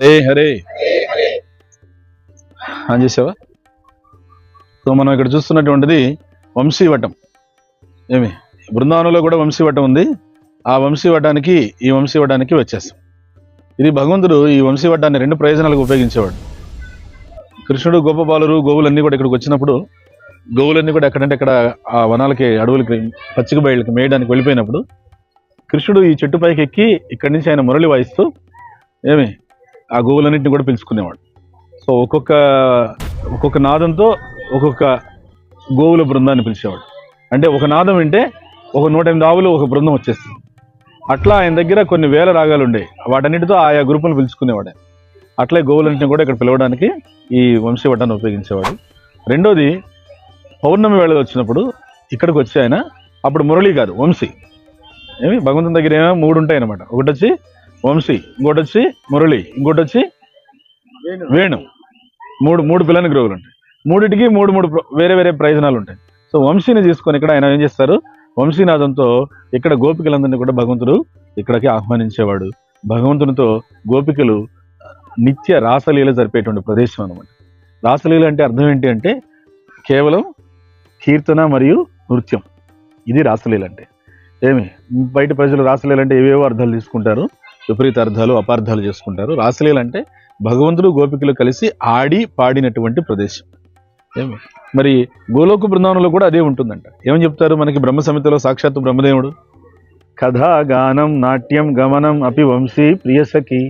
ఏ హరే. ఆన్ చేసావా? సో మనం ఇక్కడ చూస్తున్నటువంటిది వంశీవటం. ఏమి? బృందావనంలో కూడా వంశీవటం ఉంది. ఆ వంశీవటానికి ఈ వంశీవటానికి వచ్చేస్తాం. ఇది భగవంతుడు ఈ వంశీవటాన్ని రెండు ప్రయోజనాలకు ఉపయోగించేవాడు. కృష్ణుడు గోపబాలురు గోవులన్నీ కూడా ఇక్కడికి వచ్చినప్పుడు గోవులన్నీ కూడా ఎక్కడంటే అక్కడ ఆ వనాలకి అడవులకి పచ్చిక బయళ్ళకి మేయడానికి వెళ్ళిపోయినప్పుడు కృష్ణుడు ఈ చెట్టు పైకి ఎక్కి ఇక్కడి నుంచి ఆయన మురళి వాయిస్తూ ఏమి? ఆ గోవులన్నింటిని కూడా పిలుచుకునేవాడు. సో ఒక్కొక్క ఒక్కొక్క నాదంతో ఒక్కొక్క గోవుల బృందాన్ని పిలిచేవాడు. అంటే ఒక నాదం వింటే ఒక నూట ఎనిమిది ఆవులు ఒక బృందం వచ్చేస్తుంది. అట్లా ఆయన దగ్గర కొన్ని వేల రాగాలు ఉండేవి వాటన్నిటితో ఆయా గ్రూపులు పిలుచుకునేవాడు. అట్లే గోవులన్నింటిని కూడా ఇక్కడ పిలవడానికి ఈ వంశీవటాన్ని ఉపయోగించేవాడు. రెండోది పౌర్ణమి వేళ వచ్చినప్పుడు ఇక్కడికి వచ్చి ఆయన అప్పుడు మురళి కాదు వంశీ. ఏమి? భగవంతుని దగ్గర ఏమో మూడు ఉంటాయి అనమాట ఒకటి వచ్చి వంశీ ఇంకోటి వచ్చి మురళి ఇంకోటి వచ్చి వేణు. మూడు మూడు పిల్లని గ్రోవులు ఉంటాయి. మూడిటికి మూడు మూడు వేరే వేరే ప్రయోజనాలు ఉంటాయి. సో వంశీని తీసుకొని ఇక్కడ ఆయన ఏం చేస్తారు? వంశీనాథంతో ఇక్కడ గోపికలందరినీ కూడా భగవంతుడు ఇక్కడికి ఆహ్వానించేవాడు. భగవంతునితో గోపికలు నిత్య రాసలీల జరిపేటువంటి ప్రదేశం అనమాట రాసలీల అంటే అర్థం ఏంటి అంటే కేవలం కీర్తన మరియు నృత్యం. ఇది రాసలీల అంటే. ఏమి? బయట ప్రజలు రాసలీల అంటే ఏవేవో అర్థాలు తీసుకుంటారు. విపరీత అర్థాలు అపార్థాలు చేసుకుంటారు. రాసలీల అంటే భగవంతుడు గోపికలు కలిసి ఆడి పాడినటువంటి ప్రదేశం. ఏమి మరి గోలోక బృందావనంలో కూడా అదే ఉంటుందంట. ఏమని చెప్తారు మనకి బ్రహ్మ సమితిలో సాక్షాత్తు బ్రహ్మదేవుడు? కథ గానం నాట్యం గమనం అపి వంశీ ప్రియసఖి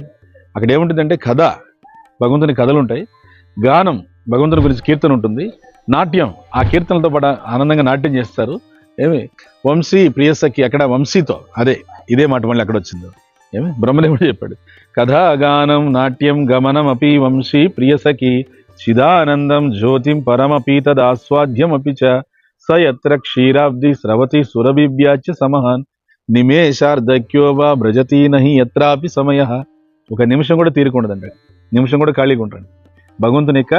అక్కడ ఏముంటుందంటే కథ. భగవంతుని కథలు ఉంటాయి గానం భగవంతుని గురించి కీర్తన ఉంటుంది. నాట్యం ఆ కీర్తనలతో పాటు ఆనందంగా నాట్యం చేస్తారు. ఏమి? వంశీ ప్రియసఖి అక్కడ వంశీతో. అదే ఇదే మాట మళ్ళీ అక్కడ వచ్చింది. ఏమి బ్రహ్మదేవుడు చెప్పాడు. కథాగానం నాట్యం గమనం అపి వంశీ ప్రియసఖి చిదానందం జ్యోతిం పరమపి తదాస్వాద్యమపి చ స ఎత్ర క్షీరాబ్ది స్రవతి సురభివ్యాచ్య సమహాన్ నిమేషార్ధక్యో వా భ్రజతి నహి ఎత్రాపి సమయ. ఒక నిమిషం కూడా తీరుకుండదంట నిమిషం కూడా ఖాళీగా ఉంటాడు భగవంతుని యొక్క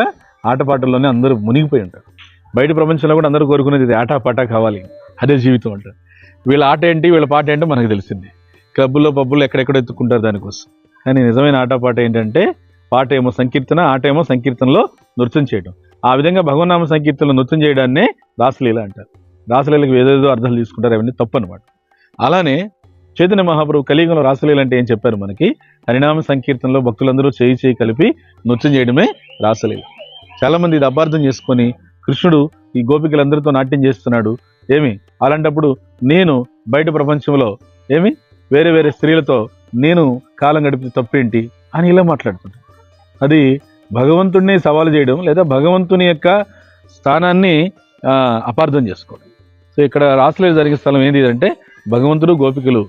ఆటపాటల్లోనే అందరూ మునిగిపోయి ఉంటారు. బయట ప్రపంచంలో కూడా అందరూ కోరుకునేది ఇది ఆట పాట కావాలి. అదే జీవితం అంటారు. వీళ్ళ ఆట ఏంటి? వీళ్ళ పాట ఏంటో మనకు తెలిసింది. క్లబ్బుల్లో పబ్బుల్లో ఎక్కడెక్కడ ఎత్తుకుంటారు దానికోసం. కానీ నిజమైన ఆటపాట ఏంటంటే పాట ఏమో సంకీర్తన ఆట ఏమో సంకీర్తనలో నృత్యం చేయడం. ఆ విధంగా భగవన్నామ సంకీర్తనలో నృత్యం చేయడాన్నే రాసలీల అంటారు. రాసలీలకు ఏదేదో అర్థాలు తీసుకుంటారు అవన్నీ తప్పు అనమాట అలానే చైతన్య మహాప్రభు కలియుగంలో రాసలీల అంటే ఏం చెప్పారు మనకి? హరినామ సంకీర్తనలో భక్తులందరూ చేయి చేయి కలిపి నృత్యం చేయడమే రాసలీల. చాలామంది ఇది అపార్థం చేసుకొని కృష్ణుడు ఈ గోపికలందరితో నాట్యం చేస్తున్నాడు. ఏమి? అలాంటప్పుడు నేను బయట ప్రపంచంలో ఏమి? వేరే వేరే స్త్రీలతో నేను కాలం గడిపితే తప్పేంటి అని ఇలా మాట్లాడుతున్నాను అది భగవంతుడిని సవాలు చేయడం లేదా భగవంతుని యొక్క స్థానాన్ని అపార్థం చేసుకోవడం. సో ఇక్కడ రాసలేదు జరిగే స్థలం ఏంటి అంటే భగవంతుడు గోపికలు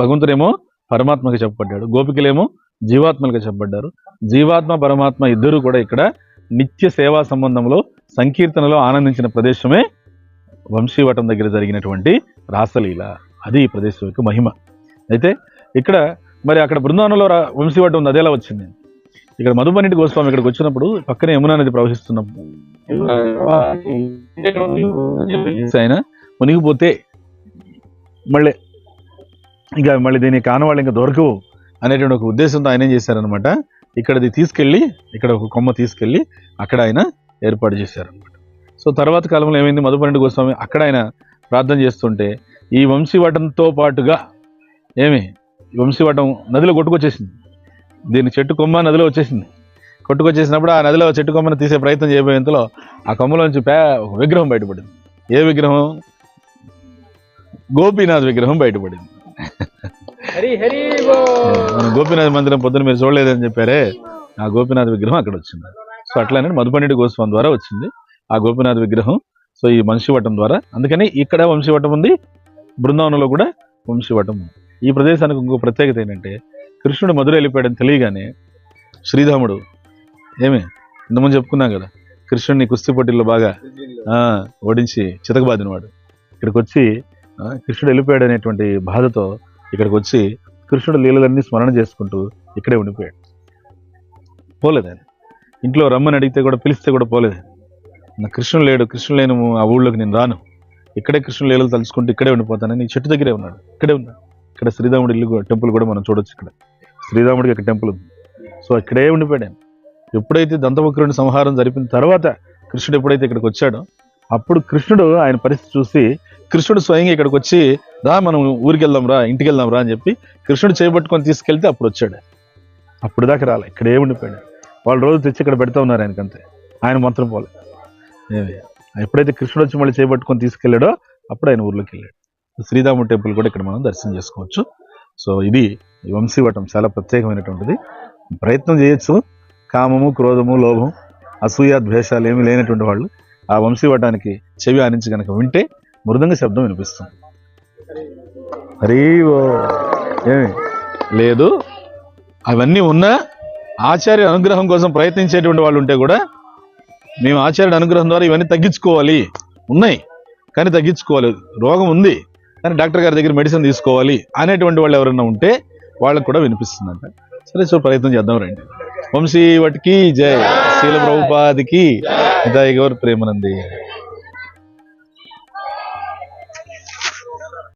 భగవంతుడేమో పరమాత్మకి చెప్పబడ్డాడు గోపికలేమో జీవాత్మలుగా చెప్పబడ్డారు. జీవాత్మ పరమాత్మ ఇద్దరు కూడా ఇక్కడ నిత్య సేవా సంబంధంలో సంకీర్తనలో ఆనందించిన ప్రదేశమే వంశీవటం దగ్గర జరిగినటువంటి రాసలీల. అది ఈ ప్రదేశం యొక్క మహిమ. అయితే ఇక్కడ మరి అక్కడ బృందావనంలో వంశీవటం ఉంది అదేలా వచ్చింది. ఇక్కడ మధుబనిటి గోస్వామి ఇక్కడికి వచ్చినప్పుడు పక్కనే యమునా నది ప్రవహిస్తున్నప్పుడు. ఆయన మునిగిపోతే మళ్ళీ ఇక మళ్ళీ దీనికి కానవాళ్ళు ఇంకా దొరకవు అనేటువంటి ఒక ఉద్దేశంతో ఆయన ఏం చేశారనమాట ఇక్కడ ఇది తీసుకెళ్ళి ఇక్కడ ఒక కొమ్మ తీసుకెళ్ళి అక్కడ ఆయన ఏర్పాటు చేశారనమాట సో తర్వాత కాలంలో ఏమైంది? మధుపన్నెండు గోస్వామి అక్కడ ఆయన ప్రార్థన చేస్తుంటే ఈ వంశీవటంతో పాటుగా ఏమి? వంశీవటం నదిలో కొట్టుకొచ్చేసింది. దీని చెట్టు కొమ్మ నదిలో వచ్చేసింది. కొట్టుకొచ్చేసినప్పుడు ఆ నదిలో చెట్టు కొమ్మను తీసే ప్రయత్నం చేయబోయేంతలో ఆ కొమ్మలోంచి పే ఒక విగ్రహం బయటపడింది. ఏ విగ్రహం? గోపీనాథ్ విగ్రహం బయటపడింది. గోపీనాథ్ మందిరం పొద్దున మీరు చూడలేదని చెప్పారే. ఆ గోపీనాథ్ విగ్రహం అక్కడ వచ్చింది. సో అట్లానే మధుపన్నెండు గోస్వామి ద్వారా వచ్చింది ఆ గోపీనాథ్ విగ్రహం. సో ఈ వంశీవటం ద్వారా. అందుకని ఇక్కడ వంశీవటం ఉంది బృందావనంలో కూడా వంశీవటం ఉంది. ఈ ప్రదేశానికి ఇంకో ప్రత్యేకత ఏంటంటే కృష్ణుడు మధుర వెళ్ళిపోయాడని తెలియగానే శ్రీధాముడు ఏమి? ఇంతకుముందు చెప్పుకున్నాం కదా కృష్ణుడిని కుస్తీ పోటీల్లో బాగా ఆ, ఓడించి చితకబాదినవాడు ఇక్కడికి వచ్చి కృష్ణుడు వెళ్ళిపోయాడు అనేటువంటి బాధతో ఇక్కడికి వచ్చి కృష్ణుడు లీలలన్నీ స్మరణ చేసుకుంటూ ఇక్కడే ఉండిపోయాడు. పోలేదు ఆయన ఇంట్లో రమ్మని అడిగితే కూడా పిలిస్తే కూడా పోలేదు నా కృష్ణుడు లేడు కృష్ణుడు లేను ఆ ఊళ్ళోకి నేను రాను. ఇక్కడే కృష్ణుడు లీలలు తలుచుకుంటూ ఇక్కడే ఉండిపోతానని చెట్టు దగ్గరే ఉన్నాడు ఇక్కడే ఉన్నాడు. ఇక్కడ శ్రీరాముడి ఇల్లు టెంపుల్ కూడా మనం చూడొచ్చు ఇక్కడ. శ్రీరాముడికి ఒక టెంపుల్ ఉంది. సో ఇక్కడే ఉండిపోయాడు ఎప్పుడైతే దంతవక్రుని సంహారం జరిపిన తర్వాత కృష్ణుడు ఎప్పుడైతే ఇక్కడికి వచ్చాడో అప్పుడు కృష్ణుడు ఆయన పరిస్థితి చూసి కృష్ణుడు స్వయంగా ఇక్కడికి వచ్చి రా మనం ఊరికి వెళ్దాం రా ఇంటికి వెళ్దాం రా అని చెప్పి కృష్ణుడు చేపట్టుకొని తీసుకెళ్తే అప్పుడు వచ్చాడు. అప్పుడు దాకా రాలే ఇక్కడే ఉండిపోయాడు. వాళ్ళు రోజు తెచ్చి ఇక్కడ పెడతా ఉన్నారు ఆయనకంతే. ఆయన మాత్రం పోలే. ఏమి? ఎప్పుడైతే కృష్ణుడు వచ్చి మళ్ళీ చేపట్టుకొని తీసుకెళ్ళాడో అప్పుడు ఆయన ఊర్లోకి వెళ్ళాడు. శ్రీరాముడు టెంపుల్ కూడా ఇక్కడ మనం దర్శనం చేసుకోవచ్చు. సో ఇది వంశీవటం చాలా ప్రత్యేకమైనటువంటిది. ప్రయత్నం చేయొచ్చు. కామము క్రోధము లోభం అసూయ ద్వేషాలు ఏమీ లేనటువంటి వాళ్ళు ఆ వంశీవటానికి చెవి ఆనించి కనుక వింటే మృదంగ శబ్దం వినిపిస్తుంది. హరి ఓ. ఏమి? లేదు. అవన్నీ ఉన్నా ఆచార్య అనుగ్రహం కోసం ప్రయత్నించేటువంటి వాళ్ళు ఉంటే కూడా మేము ఆచార్యుడి అనుగ్రహం ద్వారా ఇవన్నీ తగ్గించుకోవాలి. ఉన్నాయి. కానీ తగ్గించుకోవాలి. రోగం ఉంది. కానీ డాక్టర్ గారి దగ్గర మెడిసిన్ తీసుకోవాలి అనేటువంటి వాళ్ళు ఎవరైనా ఉంటే వాళ్ళకు కూడా వినిపిస్తుందంట సరే సో ప్రయత్నం చేద్దాం రండి వంశీ వాటికి జై శీల ప్రభుపాదికి జయ గౌర్ ప్రేమనంది